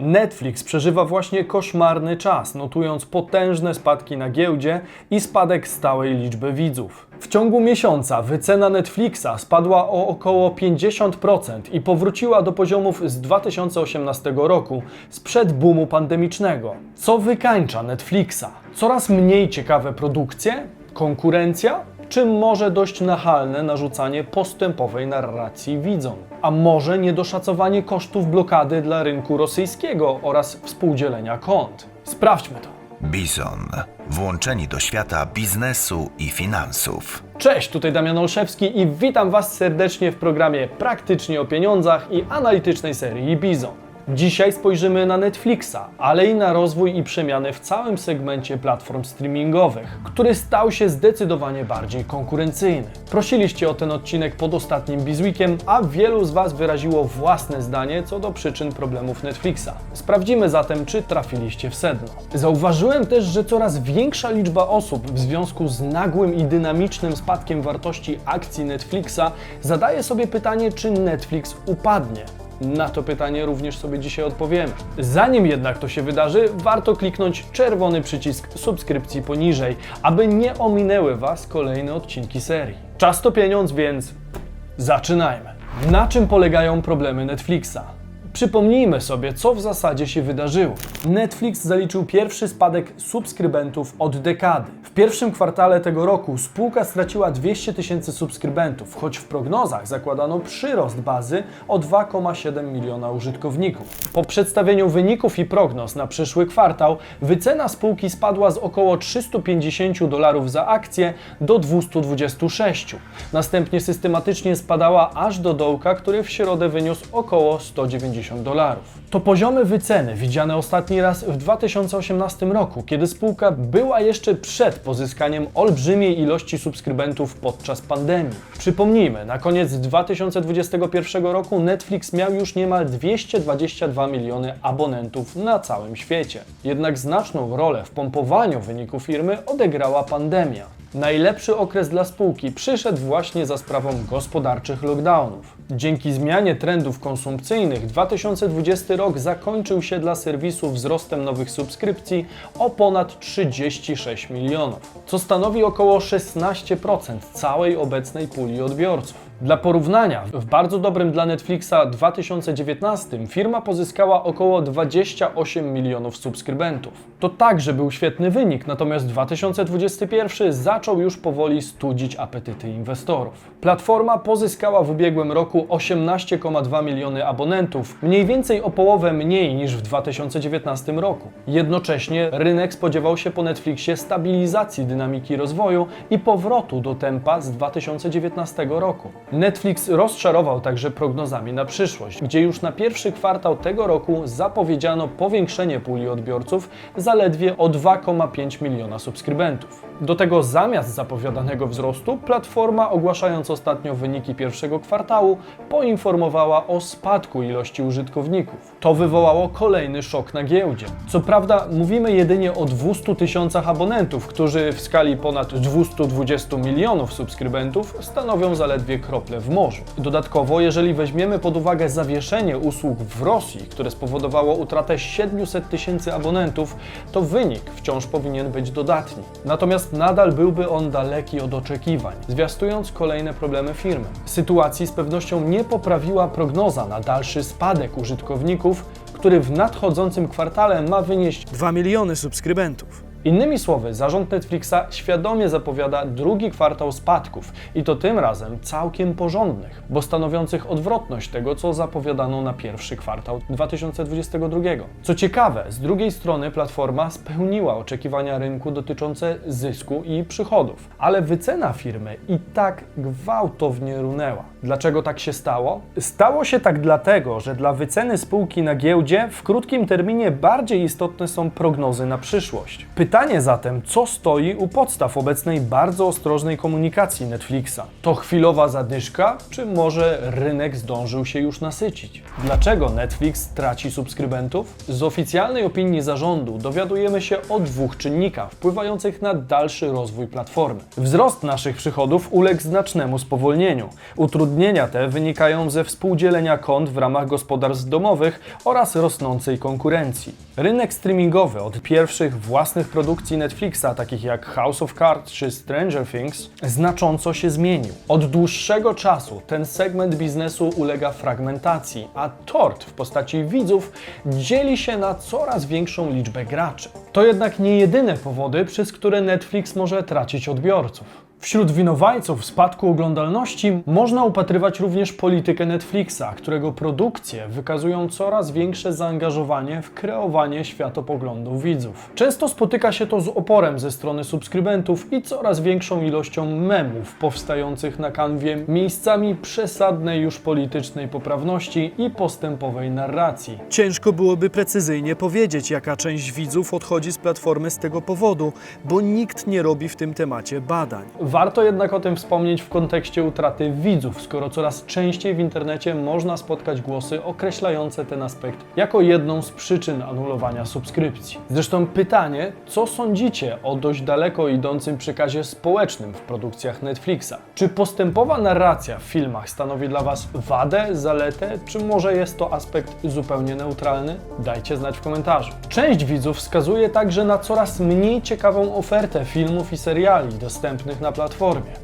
Netflix przeżywa właśnie koszmarny czas, notując potężne spadki na giełdzie i spadek stałej liczby widzów. W ciągu miesiąca wycena Netflixa spadła o około 50% i powróciła do poziomów z 2018 roku, sprzed boomu pandemicznego. Co wykańcza Netflixa? Coraz mniej ciekawe produkcje? Konkurencja? Czy może dość nachalne narzucanie postępowej narracji widzom? A może niedoszacowanie kosztów blokady dla rynku rosyjskiego oraz współdzielenia kont? Sprawdźmy to. Bizon. Włączeni do świata biznesu i finansów. Cześć, tutaj Damian Olszewski i witam Was serdecznie w programie Praktycznie o pieniądzach i analitycznej serii Bizon. Dzisiaj spojrzymy na Netflixa, ale i na rozwój i przemiany w całym segmencie platform streamingowych, który stał się zdecydowanie bardziej konkurencyjny. Prosiliście o ten odcinek pod ostatnim Bizweekiem, a wielu z Was wyraziło własne zdanie co do przyczyn problemów Netflixa. Sprawdzimy zatem, czy trafiliście w sedno. Zauważyłem też, że coraz większa liczba osób w związku z nagłym i dynamicznym spadkiem wartości akcji Netflixa zadaje sobie pytanie, czy Netflix upadnie. Na to pytanie również sobie dzisiaj odpowiemy. Zanim jednak to się wydarzy, warto kliknąć czerwony przycisk subskrypcji poniżej, aby nie ominęły Was kolejne odcinki serii. Czas to pieniądz, więc zaczynajmy. Na czym polegają problemy Netflixa? Przypomnijmy sobie, co w zasadzie się wydarzyło. Netflix zaliczył pierwszy spadek subskrybentów od dekady. W pierwszym kwartale tego roku spółka straciła 200 tysięcy subskrybentów, choć w prognozach zakładano przyrost bazy o 2,7 miliona użytkowników. Po przedstawieniu wyników i prognoz na przyszły kwartał, wycena spółki spadła z około 350 dolarów za akcję do 226. Następnie systematycznie spadała aż do dołka, który w środę wyniósł około 190 dolarów. To poziomy wyceny widziane ostatni raz w 2018 roku, kiedy spółka była jeszcze przed pozyskaniem olbrzymiej ilości subskrybentów podczas pandemii. Przypomnijmy, na koniec 2021 roku Netflix miał już niemal 222 miliony abonentów na całym świecie. Jednak znaczną rolę w pompowaniu wyników firmy odegrała pandemia. Najlepszy okres dla spółki przyszedł właśnie za sprawą gospodarczych lockdownów. Dzięki zmianie trendów konsumpcyjnych 2020 rok zakończył się dla serwisu wzrostem nowych subskrypcji o ponad 36 milionów, co stanowi około 16% całej obecnej puli odbiorców. Dla porównania, w bardzo dobrym dla Netflixa 2019 firma pozyskała około 28 milionów subskrybentów. To także był świetny wynik, natomiast 2021 zaczął już powoli studzić apetyty inwestorów. Platforma pozyskała w ubiegłym roku 18,2 miliony abonentów, mniej więcej o połowę mniej niż w 2019 roku. Jednocześnie rynek spodziewał się po Netflixie stabilizacji dynamiki rozwoju i powrotu do tempa z 2019 roku. Netflix rozczarował także prognozami na przyszłość, gdzie już na pierwszy kwartał tego roku zapowiedziano powiększenie puli odbiorców zaledwie o 2,5 miliona subskrybentów. Do tego zamiast zapowiadanego wzrostu, platforma ogłaszając ostatnio wyniki pierwszego kwartału, poinformowała o spadku ilości użytkowników. To wywołało kolejny szok na giełdzie. Co prawda mówimy jedynie o 200 tysiącach abonentów, którzy w skali ponad 220 milionów subskrybentów stanowią zaledwie krople w morzu. Dodatkowo, jeżeli weźmiemy pod uwagę zawieszenie usług w Rosji, które spowodowało utratę 700 tysięcy abonentów, to wynik wciąż powinien być dodatni. Natomiast nadal byłby on daleki od oczekiwań, zwiastując kolejne problemy firmy. Sytuacji z pewnością nie poprawiła prognoza na dalszy spadek użytkowników, który w nadchodzącym kwartale ma wynieść 2 miliony subskrybentów. Innymi słowy, zarząd Netflixa świadomie zapowiada drugi kwartał spadków i to tym razem całkiem porządnych, bo stanowiących odwrotność tego, co zapowiadano na pierwszy kwartał 2022. Co ciekawe, z drugiej strony platforma spełniła oczekiwania rynku dotyczące zysku i przychodów, ale wycena firmy i tak gwałtownie runęła. Dlaczego tak się stało? Stało się tak dlatego, że dla wyceny spółki na giełdzie w krótkim terminie bardziej istotne są prognozy na przyszłość. Pytanie zatem, co stoi u podstaw obecnej bardzo ostrożnej komunikacji Netflixa? To chwilowa zadyszka, czy może rynek zdążył się już nasycić? Dlaczego Netflix traci subskrybentów? Z oficjalnej opinii zarządu dowiadujemy się o dwóch czynnikach wpływających na dalszy rozwój platformy. Wzrost naszych przychodów uległ znacznemu spowolnieniu. Utrudnienia te wynikają ze współdzielenia kont w ramach gospodarstw domowych oraz rosnącej konkurencji. Rynek streamingowy od pierwszych własnych produkcji Netflixa, takich jak House of Cards czy Stranger Things, znacząco się zmienił. Od dłuższego czasu ten segment biznesu ulega fragmentacji, a tort w postaci widzów dzieli się na coraz większą liczbę graczy. To jednak nie jedyne powody, przez które Netflix może tracić odbiorców. Wśród winowajców spadku oglądalności można upatrywać również politykę Netflixa, którego produkcje wykazują coraz większe zaangażowanie w kreowanie światopoglądów widzów. Często spotyka się to z oporem ze strony subskrybentów i coraz większą ilością memów powstających na kanwie miejscami przesadnej już politycznej poprawności i postępowej narracji. Ciężko byłoby precyzyjnie powiedzieć, jaka część widzów odchodzi z platformy z tego powodu, bo nikt nie robi w tym temacie badań. Warto jednak o tym wspomnieć w kontekście utraty widzów, skoro coraz częściej w internecie można spotkać głosy określające ten aspekt jako jedną z przyczyn anulowania subskrypcji. Zresztą pytanie, co sądzicie o dość daleko idącym przekazie społecznym w produkcjach Netflixa? Czy postępowa narracja w filmach stanowi dla Was wadę, zaletę, czy może jest to aspekt zupełnie neutralny? Dajcie znać w komentarzu. Część widzów wskazuje także na coraz mniej ciekawą ofertę filmów i seriali dostępnych na platformie,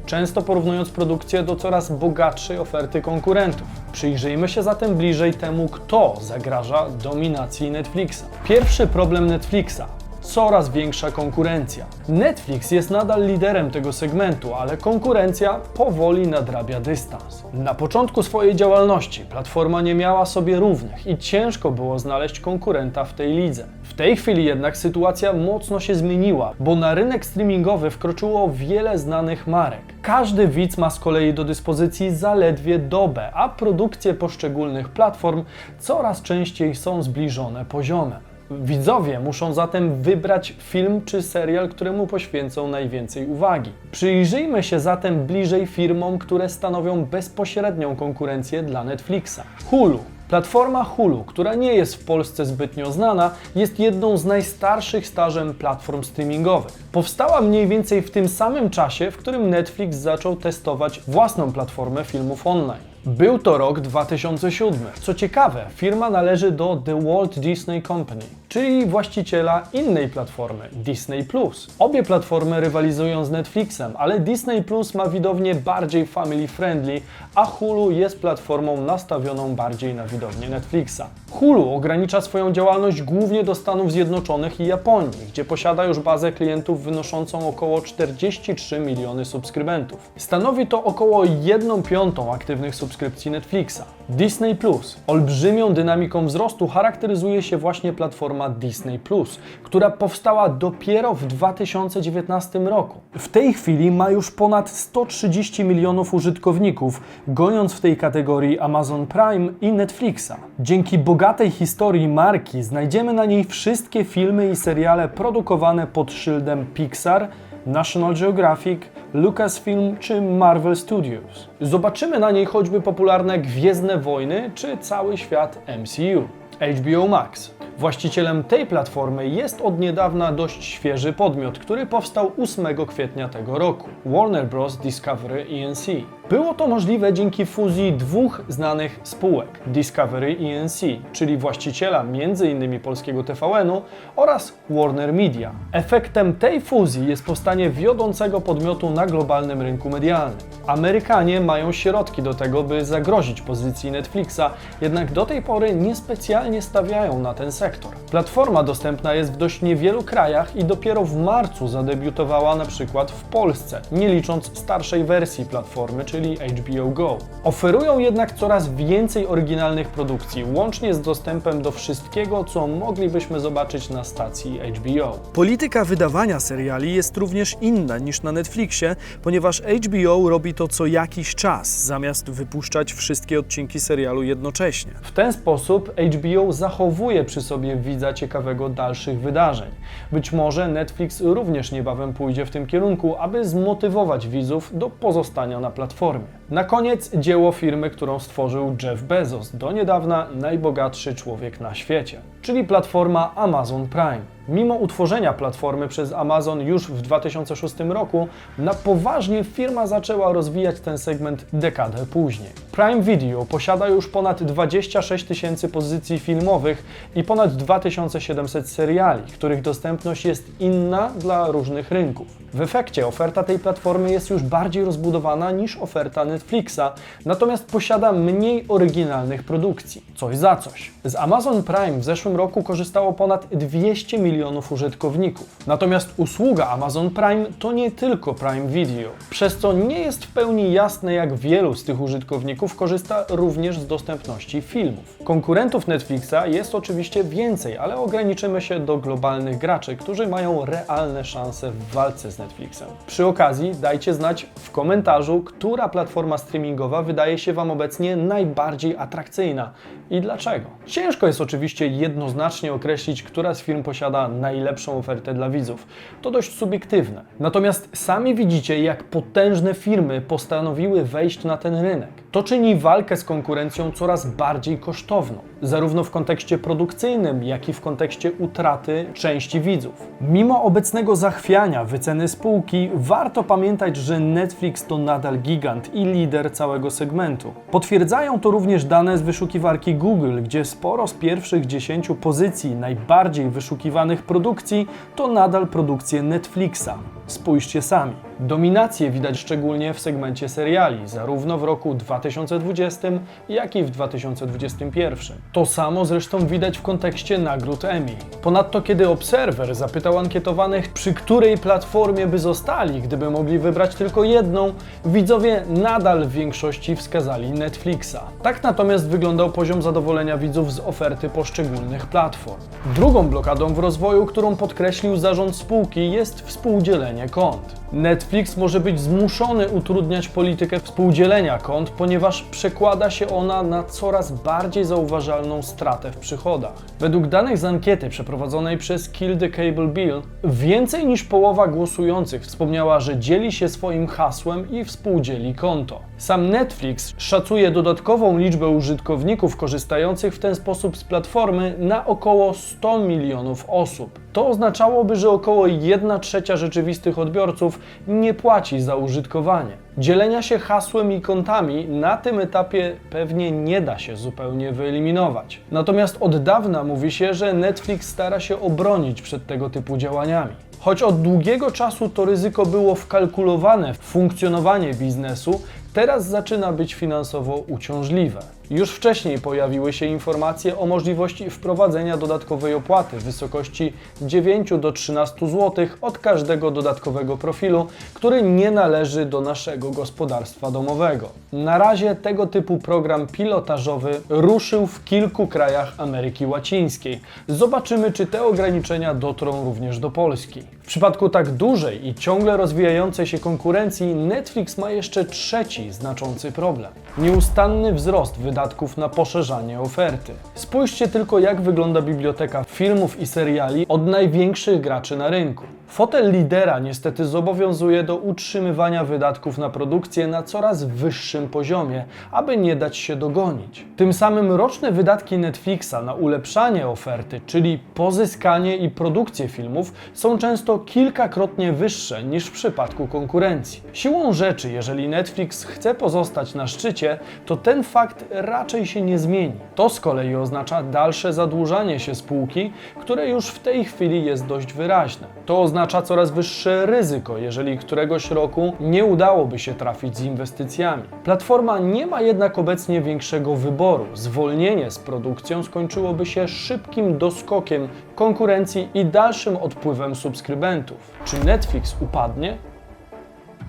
często porównując produkcję do coraz bogatszej oferty konkurentów. Przyjrzyjmy się zatem bliżej temu, kto zagraża dominacji Netflixa. Pierwszy problem Netflixa coraz większa konkurencja. Netflix jest nadal liderem tego segmentu, ale konkurencja powoli nadrabia dystans. Na początku swojej działalności platforma nie miała sobie równych i ciężko było znaleźć konkurenta w tej lidze. W tej chwili jednak sytuacja mocno się zmieniła, bo na rynek streamingowy wkroczyło wiele znanych marek. Każdy widz ma z kolei do dyspozycji zaledwie dobę, a produkcje poszczególnych platform coraz częściej są zbliżone poziomem. Widzowie muszą zatem wybrać film czy serial, któremu poświęcą najwięcej uwagi. Przyjrzyjmy się zatem bliżej firmom, które stanowią bezpośrednią konkurencję dla Netflixa. Hulu. Platforma Hulu, która nie jest w Polsce zbytnio znana, jest jedną z najstarszych stażem platform streamingowych. Powstała mniej więcej w tym samym czasie, w którym Netflix zaczął testować własną platformę filmów online. Był to rok 2007. Co ciekawe, firma należy do The Walt Disney Company, czyli właściciela innej platformy, Disney Plus. Obie platformy rywalizują z Netflixem, ale Disney Plus ma widownię bardziej family friendly, a Hulu jest platformą nastawioną bardziej na widownię Netflixa. Hulu ogranicza swoją działalność głównie do Stanów Zjednoczonych i Japonii, gdzie posiada już bazę klientów wynoszącą około 43 miliony subskrybentów. Stanowi to około 1 piątą aktywnych subskrypcji Netflixa. Disney Plus. Olbrzymią dynamiką wzrostu charakteryzuje się właśnie platforma Disney Plus, która powstała dopiero w 2019 roku. W tej chwili ma już ponad 130 milionów użytkowników, goniąc w tej kategorii Amazon Prime i Netflixa. Dzięki bogatej historii marki znajdziemy na niej wszystkie filmy i seriale produkowane pod szyldem Pixar, National Geographic, Lucasfilm czy Marvel Studios. Zobaczymy na niej choćby popularne Gwiezdne Wojny czy cały świat MCU. HBO Max. Właścicielem tej platformy jest od niedawna dość świeży podmiot, który powstał 8 kwietnia tego roku Warner Bros. Discovery ENC. Było to możliwe dzięki fuzji dwóch znanych spółek Discovery i ENC, czyli właściciela m.in. polskiego TVN-u oraz Warner Media. Efektem tej fuzji jest powstanie wiodącego podmiotu na globalnym rynku medialnym. Amerykanie mają środki do tego, by zagrozić pozycji Netflixa, jednak do tej pory niespecjalnie stawiają na ten sektor. Platforma dostępna jest w dość niewielu krajach i dopiero w marcu zadebiutowała na przykład w Polsce, nie licząc starszej wersji platformy, czyli HBO Go. Oferują jednak coraz więcej oryginalnych produkcji, łącznie z dostępem do wszystkiego, co moglibyśmy zobaczyć na stacji HBO. Polityka wydawania seriali jest również inna niż na Netflixie, ponieważ HBO robi to co jakiś czas, zamiast wypuszczać wszystkie odcinki serialu jednocześnie. W ten sposób HBO zachowuje przy sobie widza ciekawego dalszych wydarzeń. Być może Netflix również niebawem pójdzie w tym kierunku, aby zmotywować widzów do pozostania na platformie. Na koniec dzieło firmy, którą stworzył Jeff Bezos, do niedawna najbogatszy człowiek na świecie, czyli platforma Amazon Prime. Mimo utworzenia platformy przez Amazon już w 2006 roku, na poważnie firma zaczęła rozwijać ten segment dekadę później. Prime Video posiada już ponad 26 tysięcy pozycji filmowych i ponad 2700 seriali, których dostępność jest inna dla różnych rynków. W efekcie oferta tej platformy jest już bardziej rozbudowana niż oferta Netflixa, natomiast posiada mniej oryginalnych produkcji. Coś za coś. Z Amazon Prime w zeszłym roku korzystało ponad 200 milionów użytkowników. Natomiast usługa Amazon Prime to nie tylko Prime Video, przez co nie jest w pełni jasne, jak wielu z tych użytkowników korzysta również z dostępności filmów. Konkurentów Netflixa jest oczywiście więcej, ale ograniczymy się do globalnych graczy, którzy mają realne szanse w walce z Netflixem. Przy okazji dajcie znać w komentarzu, która platforma streamingowa wydaje się Wam obecnie najbardziej atrakcyjna i dlaczego. Ciężko jest oczywiście jednoznacznie określić, która z firm posiada najlepszą ofertę dla widzów. To dość subiektywne. Natomiast sami widzicie, jak potężne firmy postanowiły wejść na ten rynek. To czyni walkę z konkurencją coraz bardziej kosztowną, zarówno w kontekście produkcyjnym, jak i w kontekście utraty części widzów. Mimo obecnego zachwiania wyceny spółki, warto pamiętać, że Netflix to nadal gigant i lider całego segmentu. Potwierdzają to również dane z wyszukiwarki Google, gdzie sporo z pierwszych 10 pozycji najbardziej wyszukiwanych produkcji to nadal produkcje Netflixa. Spójrzcie sami. Dominację widać szczególnie w segmencie seriali, zarówno w roku 2020, jak i w 2021. To samo zresztą widać w kontekście nagród Emmy. Ponadto, kiedy Observer zapytał ankietowanych, przy której platformie by zostali, gdyby mogli wybrać tylko jedną, widzowie nadal w większości wskazali Netflixa. Tak natomiast wyglądał poziom zadowolenia widzów z oferty poszczególnych platform. Drugą blokadą w rozwoju, którą podkreślił zarząd spółki, jest współdzielenie kont. Netflix może być zmuszony utrudniać politykę współdzielenia kont, ponieważ przekłada się ona na coraz bardziej zauważalną stratę w przychodach. Według danych z ankiety przeprowadzonej przez Kill the Cable Bill, więcej niż połowa głosujących wspomniała, że dzieli się swoim hasłem i współdzieli konto. Sam Netflix szacuje dodatkową liczbę użytkowników korzystających w ten sposób z platformy na około 100 milionów osób. To oznaczałoby, że około 1 trzecia rzeczywistych odbiorców nie płaci za użytkowanie. Dzielenia się hasłem i kontami na tym etapie pewnie nie da się zupełnie wyeliminować. Natomiast od dawna mówi się, że Netflix stara się obronić przed tego typu działaniami. Choć od długiego czasu to ryzyko było wkalkulowane w funkcjonowanie biznesu, teraz zaczyna być finansowo uciążliwe. Już wcześniej pojawiły się informacje o możliwości wprowadzenia dodatkowej opłaty w wysokości 9 do 13 zł od każdego dodatkowego profilu, który nie należy do naszego gospodarstwa domowego. Na razie tego typu program pilotażowy ruszył w kilku krajach Ameryki Łacińskiej. Zobaczymy, czy te ograniczenia dotrą również do Polski. W przypadku tak dużej i ciągle rozwijającej się konkurencji, Netflix ma jeszcze trzeci znaczący problem. Nieustanny wzrost wydatków na poszerzanie oferty. Spójrzcie tylko, jak wygląda biblioteka filmów i seriali od największych graczy na rynku. Fotel lidera niestety zobowiązuje do utrzymywania wydatków na produkcję na coraz wyższym poziomie, aby nie dać się dogonić. Tym samym roczne wydatki Netflixa na ulepszanie oferty, czyli pozyskanie i produkcję filmów, są często kilkakrotnie wyższe niż w przypadku konkurencji. Siłą rzeczy, jeżeli Netflix chce pozostać na szczycie, to ten fakt raczej się nie zmieni. To z kolei oznacza dalsze zadłużanie się spółki, które już w tej chwili jest dość wyraźne. To oznacza coraz wyższe ryzyko, jeżeli któregoś roku nie udałoby się trafić z inwestycjami. Platforma nie ma jednak obecnie większego wyboru. Zwolnienie z produkcją skończyłoby się szybkim doskokiem konkurencji i dalszym odpływem subskrybentów. Czy Netflix upadnie?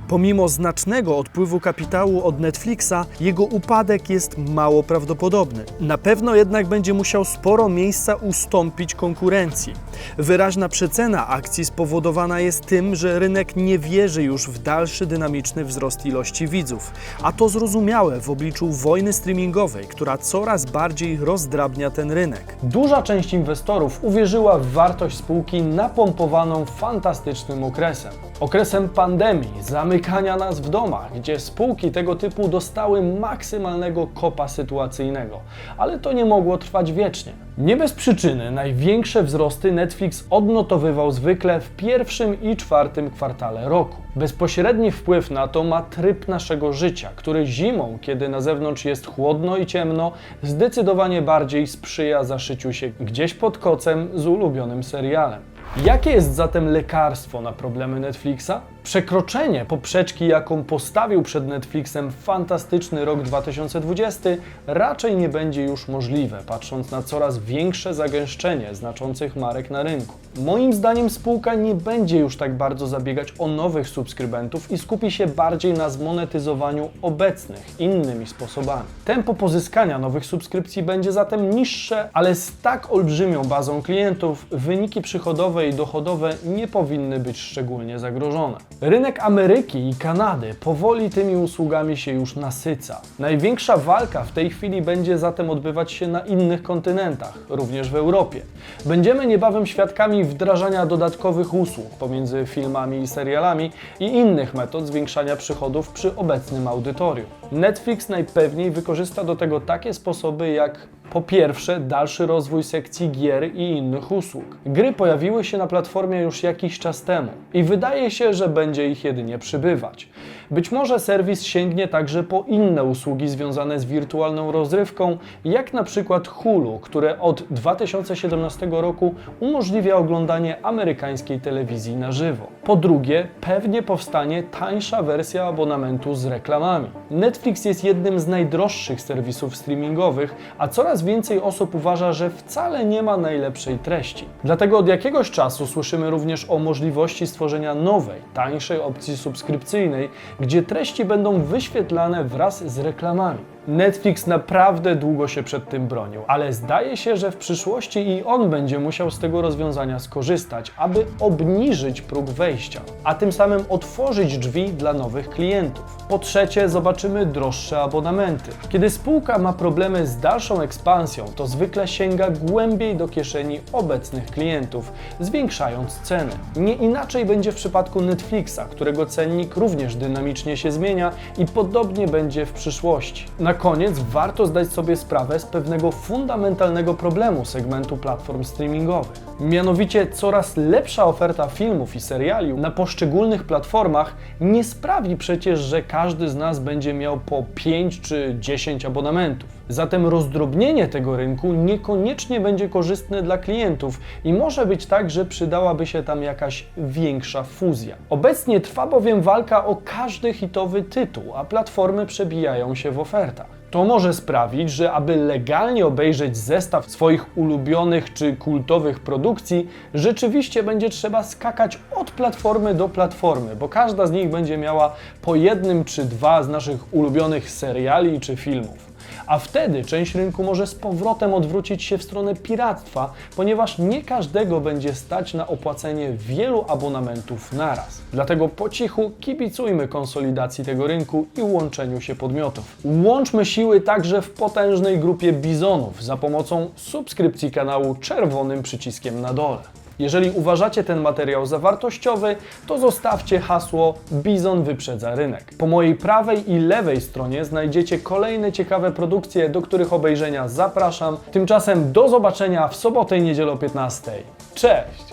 Pomimo znacznego odpływu kapitału od Netflixa, jego upadek jest mało prawdopodobny. Na pewno jednak będzie musiał sporo miejsca ustąpić konkurencji. Wyraźna przecena akcji spowodowana jest tym, że rynek nie wierzy już w dalszy dynamiczny wzrost ilości widzów, a to zrozumiałe w obliczu wojny streamingowej, która coraz bardziej rozdrabnia ten rynek. Duża część inwestorów uwierzyła w wartość spółki napompowaną fantastycznym okresem. Okresem pandemii, zamykania nas w domach, gdzie spółki tego typu dostały maksymalnego kopa sytuacyjnego. Ale to nie mogło trwać wiecznie. Nie bez przyczyny największe wzrosty Netflix odnotowywał zwykle w pierwszym i czwartym kwartale roku. Bezpośredni wpływ na to ma tryb naszego życia, który zimą, kiedy na zewnątrz jest chłodno i ciemno, zdecydowanie bardziej sprzyja zaszyciu się gdzieś pod kocem z ulubionym serialem. Jakie jest zatem lekarstwo na problemy Netflixa? Przekroczenie poprzeczki, jaką postawił przed Netflixem fantastyczny rok 2020, raczej nie będzie już możliwe, patrząc na coraz większe zagęszczenie znaczących marek na rynku. Moim zdaniem spółka nie będzie już tak bardzo zabiegać o nowych subskrybentów i skupi się bardziej na zmonetyzowaniu obecnych innymi sposobami. Tempo pozyskania nowych subskrypcji będzie zatem niższe, ale z tak olbrzymią bazą klientów wyniki przychodowe i dochodowe nie powinny być szczególnie zagrożone. Rynek Ameryki i Kanady powoli tymi usługami się już nasyca. Największa walka w tej chwili będzie zatem odbywać się na innych kontynentach, również w Europie. Będziemy niebawem świadkami wdrażania dodatkowych usług pomiędzy filmami i serialami i innych metod zwiększania przychodów przy obecnym audytorium. Netflix najpewniej wykorzysta do tego takie sposoby jak po pierwsze, dalszy rozwój sekcji gier i innych usług. Gry pojawiły się na platformie już jakiś czas temu i wydaje się, że będzie ich jedynie przybywać. Być może serwis sięgnie także po inne usługi związane z wirtualną rozrywką, jak na przykład Hulu, które od 2017 roku umożliwia oglądanie amerykańskiej telewizji na żywo. Po drugie, pewnie powstanie tańsza wersja abonamentu z reklamami. Netflix jest jednym z najdroższych serwisów streamingowych, a coraz więcej osób uważa, że wcale nie ma najlepszej treści. Dlatego od jakiegoś czasu słyszymy również o możliwości stworzenia nowej, tańszej opcji subskrypcyjnej, gdzie treści będą wyświetlane wraz z reklamami. Netflix naprawdę długo się przed tym bronił, ale zdaje się, że w przyszłości i on będzie musiał z tego rozwiązania skorzystać, aby obniżyć próg wejścia, a tym samym otworzyć drzwi dla nowych klientów. Po trzecie, zobaczymy droższe abonamenty. Kiedy spółka ma problemy z dalszą ekspansją, to zwykle sięga głębiej do kieszeni obecnych klientów, zwiększając ceny. Nie inaczej będzie w przypadku Netflixa, którego cennik również dynamicznie się zmienia i podobnie będzie w przyszłości. Na koniec warto zdać sobie sprawę z pewnego fundamentalnego problemu segmentu platform streamingowych. Mianowicie coraz lepsza oferta filmów i seriali na poszczególnych platformach nie sprawi przecież, że każdy z nas będzie miał po 5 czy 10 abonamentów. Zatem rozdrobnienie tego rynku niekoniecznie będzie korzystne dla klientów i może być tak, że przydałaby się tam jakaś większa fuzja. Obecnie trwa bowiem walka o każdy hitowy tytuł, a platformy przebijają się w ofertach. To może sprawić, że aby legalnie obejrzeć zestaw swoich ulubionych czy kultowych produkcji, rzeczywiście będzie trzeba skakać od platformy do platformy, bo każda z nich będzie miała po jednym czy dwa z naszych ulubionych seriali czy filmów. A wtedy część rynku może z powrotem odwrócić się w stronę piractwa, ponieważ nie każdego będzie stać na opłacenie wielu abonamentów naraz. Dlatego po cichu kibicujmy konsolidacji tego rynku i łączeniu się podmiotów. Łączmy siły także w potężnej grupie bizonów za pomocą subskrypcji kanału czerwonym przyciskiem na dole. Jeżeli uważacie ten materiał za wartościowy, to zostawcie hasło Bizon wyprzedza rynek. Po mojej prawej i lewej stronie znajdziecie kolejne ciekawe produkcje, do których obejrzenia zapraszam. Tymczasem do zobaczenia w sobotę i niedzielę o 15. Cześć!